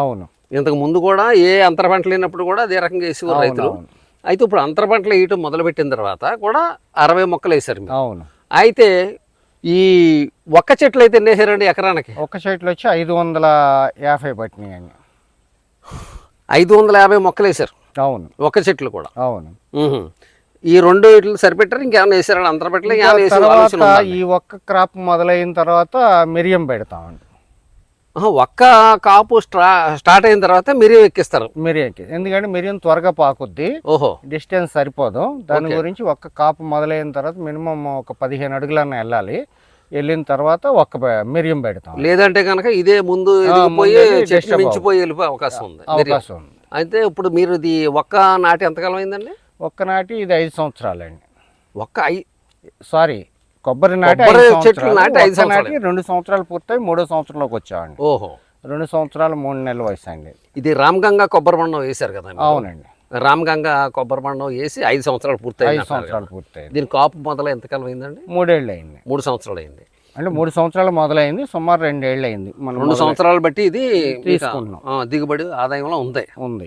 అవును. ఇంతకు ముందు కూడా ఏ అంతర పంటలు లేనప్పుడు కూడా అదే రకంగా వేసేవారు రైతులు. అయితే ఇప్పుడు అంతర పంటలు వేయటం మొదలుపెట్టిన తర్వాత కూడా అరవై మొక్కలు వేశారు మీరు. అవును. అయితే ఈ ఒక్క చెట్లు అయితే ఎన్ని వేసారండి ఎకరానికి? ఒక్క చెట్లు వచ్చి ఐదు వందల యాభై పట్టినాయండి ఐదు వందల యాభై మొక్కలు వేశారు. అవును. ఒక్క చెట్లు కూడా. అవును. ఈ రెండు ఇట్లు సరిపెట్టారు? ఇంకేమైనా వేసారా? అంతర ఉందా? ఈ ఒక్క క్రాప్ మొదలైన తర్వాత మిరియం పెడతామండి. ఒక్క కాపు స్టా స్టార్ట్ అయిన తర్వాత మీరు ఎక్కిస్తారు. మిరియంకి ఎందుకంటే మిరియం త్వరగా పాకుద్ది. ఓహో. డిస్టెన్స్ సరిపోదు. దాని. గురించి ఒక్క కాపు మొదలైన తర్వాత మినిమం ఒక పదిహేను అడుగులన్న వెళ్ళాలి. వెళ్ళిన తర్వాత ఒక్క మిరియం పెడతాం. లేదంటే కనుక ఇదే ముందు మించిపోయి వెళ్ళిపోయే అవకాశం ఉంది. అవకాశం ఉంది. అయితే ఇప్పుడు మీరు ఇది ఒక్క నాటి ఎంతకాలం అయిందండి? ఒక్క నాటి ఇది ఐదు సంవత్సరాలండి. ఒక్క ఐ సారీ కొబ్బరి నాటి చెట్లు. నాటి ఐదు నాటి. రెండు సంవత్సరాలు పూర్తయి మూడో సంవత్సరంలోకి వచ్చామండి ఓహో రెండు సంవత్సరాలు మూడు నెలల వయసు అండి ఇది రామ్ గంగా కొబ్బరి బండం వేశారు కదా? అవునండి రామ్ గంగా కొబ్బరి బండం వేసి ఐదు సంవత్సరాలు పూర్తయింది ఐదు సంవత్సరాలు కదా. పూర్తయింది దీని కాపు మొదలు ఎంతకాలం అయిందండి మూడేళ్ళు అయింది మూడు సంవత్సరాలు అయింది అంటే మూడు సంవత్సరాలు మొదలైంది సుమారు రెండేళ్ళు అయింది మనం రెండు సంవత్సరాలు బట్టి ఇది తీసుకుంటున్నాం. దిగుబడి ఆదాయంలో ఉంది ఉంది